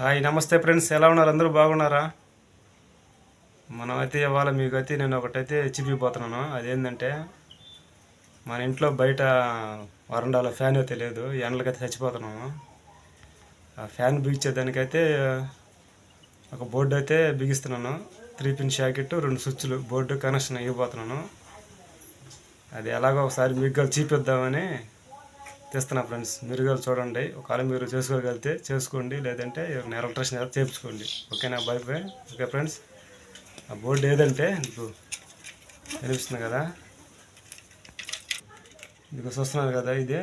Hi నమస్తే friends. ఎలా ఉన్నారు? అందరూ బాగున్నారా? మనమైతే ఇవాళ మీకైతే నేను ఒకటైతే చూపిపోతున్నాను. అదేంటంటే మన ఇంట్లో బయట వరండాలో ఫ్యాన్ అయితే లేదు. ఎండలకైతే చచ్చిపోతున్నాము. ఆ ఫ్యాన్ బిగించేదానికైతే ఒక బోర్డు అయితే బిగిస్తున్నాను. త్రీ పిన్ షాకెట్ రెండు స్విచ్లు బోర్డు కనెక్షన్ ఇవ్వబోతున్నాను. అది ఎలాగో ఒకసారి మీకు చూపిద్దామని తెస్తున్నా ఫ్రెండ్స్. మీరు కూడా చూడండి. ఒకవేళ మీరు చేసుకోగలిగితే చేసుకోండి. లేదంటే నేను ఎలక్ట్రిషన్ అయితే చేయించుకోండి. ఓకేనా? బాయ్ బాయ్ ఓకే ఫ్రెండ్స్ ఆ బోర్డు ఏదంటే మీకు కనిపిస్తుంది కదా. మీకు చూస్తున్నారు కదా ఇది.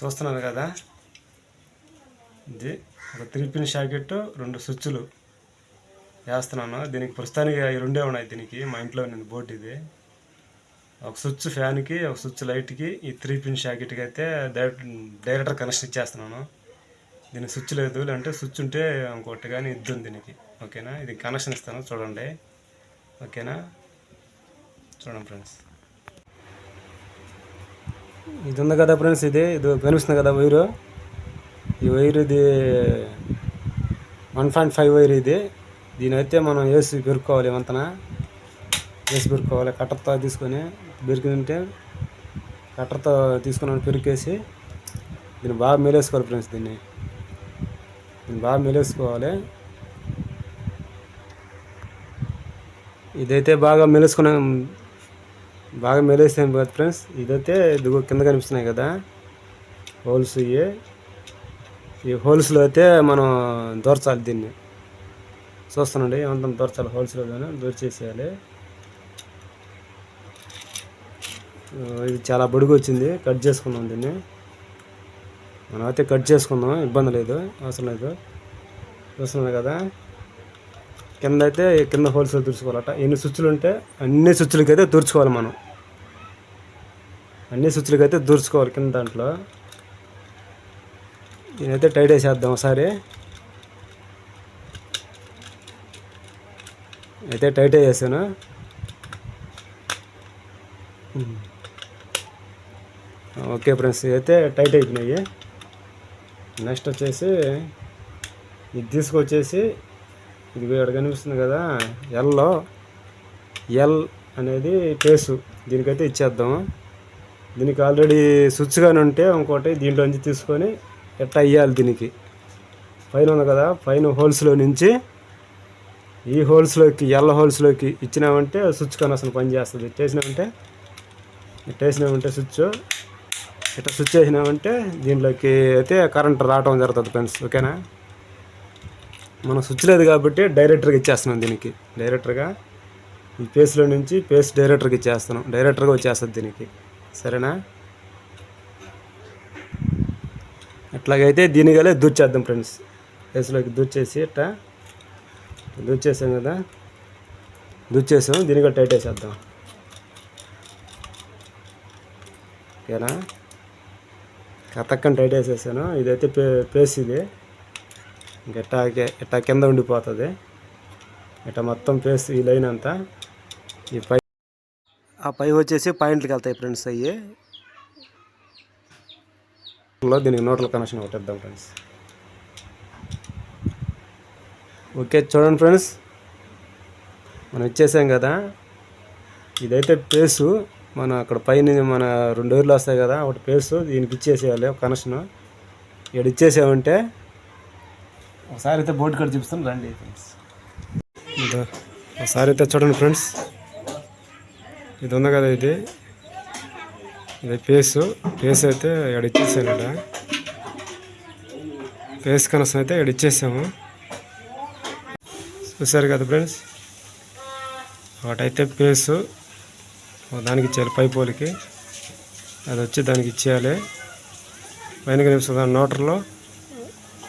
చూస్తున్నారు కదా. ఇది ఒక త్రీ పిన్ షాకెట్ రెండు స్విచ్లు వేస్తున్నాను. దీనికి ప్రస్తుతానికి ఈ రెండే ఉన్నాయి దీనికి. మా ఇంట్లో నేను బోర్డు ఇది. ఒక స్విచ్ ఫ్యాన్కి ఒక స్విచ్ లైట్కి ఈ త్రీ పిన్ షాకెట్కి అయితే డైరెక్ట్ డైరెక్టర్ కనెక్షన్ ఇచ్చేస్తున్నాను దీనికి స్విచ్ లేదు లేదంటే స్విచ్ ఉంటే ఇంకోటి కానీ ఇది ఉంది దీనికి. ఓకేనా? ఇది కనెక్షన్ ఇస్తాను చూడండి. ఓకేనా? చూడండి ఫ్రెండ్స్. ఇది ఉంది కదా ఫ్రెండ్స్ ఇది ఇది కనిపిస్తుంది కదా వైరు. ఈ వైర్ ఇది వన్ పాయింట్ ఫైవ్ వైర్ ఇది. దీని అయితే మనం వేసి పెరుక్కోవాలి వంతనా. వేసి పెరుక్కోవాలి. కట్టర్తో తీసుకొని పెరికింటే కట్టర్తో తీసుకుని పెరికేసి దీన్ని బాగా మెలేసుకోవాలి ఫ్రెండ్స్ దీన్ని. దీన్ని బాగా మెలేసుకోవాలి. ఇదైతే బాగా మెలుసుకున్నాం. బాగా మెలేసాం కదా ఫ్రెండ్స్. ఇదైతే ఇదిగో కింద కనిపిస్తున్నాయి కదా. హోల్స్ ఇవి ఈ హోల్స్లో అయితే మనం దోర్చాలి దీన్ని. చూస్తానండి ఏమంతా దోర్చాలి? హోల్స్లో కానీ దూర్చేసేయాలి ఆ, ఇది చాలా బొడుగు వచ్చింది కట్ చేసుకున్నాం దీన్ని. మనం అయితే కట్ చేసుకుందాం ఇబ్బంది లేదు. అవసరం లేదు. చూస్తున్నాం కదా. కింద అయితే కింద హోల్సేల్ తుడుచుకోవాలట. ఎన్ని స్విచ్లు ఉంటే అన్ని స్విచ్లకి అయితే తుడుచుకోవాలి మనం. అన్ని స్విచ్లకి అయితే కింద దాంట్లో. నేనైతే టైట్ వేసేద్దాం ఒకసారి. అయితే టైట్ వేసాను ఓకే ఫ్రెండ్స్ అయితే టైట్ అయిపోయినాయి నెక్స్ట్ వచ్చేసి ఇది తీసుకొచ్చేసి ఇది ఇక్కడ కనిపిస్తుంది కదా ఎల్లో. ఎల్ అనేది పేసు. దీనికైతే ఇచ్చేద్దాం దీనికి ఆల్రెడీ స్విచ్ కానీ ఉంటే ఇంకోటి దీంట్లోంచి తీసుకొని ఎట్ట అయ్యాలి దీనికి. పైన ఉంది కదా పైన హోల్స్లో నుంచి ఈ హోల్స్లోకి ఎల్ల హోల్స్లోకి ఇచ్చినామంటే స్విచ్ కానీ అసలు పని చేస్తుంది చేసినామంటే స్విచ్ ఇట్లా స్విచ్ వేసినామంటే దీంట్లోకి అయితే కరెంట్ రావటం జరుగుతుంది ఫ్రెండ్స్ ఓకేనా మనం స్విచ్ లేదు కాబట్టి డైరెక్టర్గా ఇచ్చేస్తున్నాం దీనికి. డైరెక్టర్గా ఈ పేస్లో నుంచి పేస్ డైరెక్టర్కి ఇచ్చేస్తున్నాం. డైరెక్టర్గా వచ్చేస్తుంది దీనికి. సరేనా? అట్లాగైతే దీనికలే దూచేద్దాం ఫ్రెండ్స్ పేస్లోకి దూచేసి ఇట్లా దూచేసాం కదా? దూచేసాం దీనికి టైట్ వేసేద్దాం ఓకేనా? కథక్కని టైట్ వేసేసాను. ఇదైతే పే పేస్ ఇది ఎట్టా ఇట్టా కింద ఉండిపోతుంది. ఇట్లా మొత్తం పేస్ ఈ లైన్ అంతా. ఈ పై ఆ పై వచ్చేసి పాయింట్లకి వెళ్తాయి ఫ్రెండ్స్ అయ్యి. దీనికి నోట్ల కనెక్షన్ కొట్టేద్దాం ఫ్రెండ్స్. ఓకే చూడండి ఫ్రెండ్స్. మనం ఇచ్చేసాం కదా. ఇదైతే పేసు. మన అక్కడ పైన మన రెండు ఊర్లు వస్తాయి కదా ఒకటి పేసు దీనికి ఇచ్చేసేయాలి ఒక కనెక్షన్ ఇక్కడ ఇచ్చేసామంటే ఒకసారి అయితే బోర్డు కట్ చూపిస్తాను రండి ఫ్రెండ్స్ ఒకసారి అయితే చూడండి ఫ్రెండ్స్ ఇది ఉంది కదా ఇది. ఇది పేసు పేస్ అయితే ఇక్కడ ఇచ్చేసాను ఇక్కడ పేస్ కనెక్షన్ అయితే ఇక్కడ ఇచ్చేసాము. చూసారు కదా ఫ్రెండ్స్ ఒకటైతే పేసు దానికి ఇచ్చేయాలి పైపోలికి అది వచ్చి దానికి ఇచ్చేయాలి. పైన కనిపిస్తుంది ఆ నోటర్లో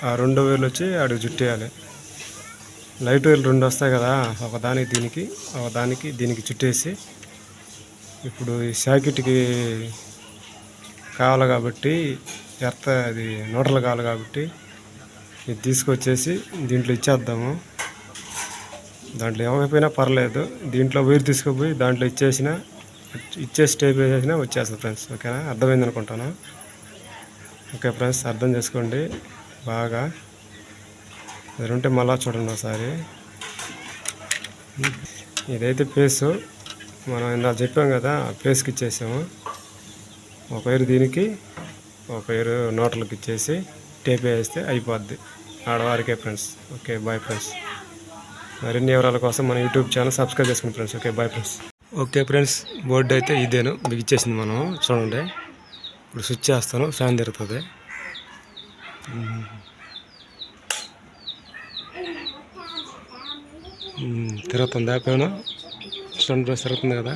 ఆ రెండో వేలు వచ్చి ఆడికి చుట్టేయాలి. లైట్ వేలు రెండు వస్తాయి కదా ఒక దానికి దీనికి ఒక దానికి దీనికి చుట్టేసి ఇప్పుడు ఈ సాకెట్కి కావాలి కాబట్టి ఎర్త అది నోటర్లు కావాలి కాబట్టి ఇది తీసుకొచ్చేసి దీంట్లో ఇచ్చేద్దాము. దాంట్లో ఏమైపోయినా పర్లేదు. దీంట్లో వైర్ తీసుకుపోయి దాంట్లో ఇచ్చేసిన ఇచ్చేసి టేప్ వేసేసినా వచ్చేస్తుంది ఫ్రెండ్స్ ఓకేనా? అర్థమైంది అనుకుంటాను. ఓకే ఫ్రెండ్స్ అర్థం చేసుకోండి. బాగా. ఎదురుంటే ఉంటే మళ్ళా చూడండి ఒకసారి. ఇదైతే పేసు మనం ఇందాక చెప్పాం కదా పేస్కి ఇచ్చేసాము. ఒక వైరు దీనికి ఒక వైరు నోట్లకి ఇచ్చేసి టేప్ వేస్తే అయిపోద్ది. ఆడవారికే ఫ్రెండ్స్. Okay bye friends. మరిన్ని వివరాల కోసం మన యూట్యూబ్ ఛానల్ సబ్స్క్రైబ్ చేసుకోండి friends. Okay bye friends. Okay friends board అయితే ఇదేను. మీకు ఇచ్చేసింది మనం. చూడండి. ఇప్పుడు స్విచ్ చేస్తాను. ఫ్యాన్ తిరుగుతుంది. తిరుగుతుంది మ్మ్. తిరుగుతుందా. ఫ్యాను. చూడండి ఫ్రెండ్స్ తిరుగుతుంది కదా.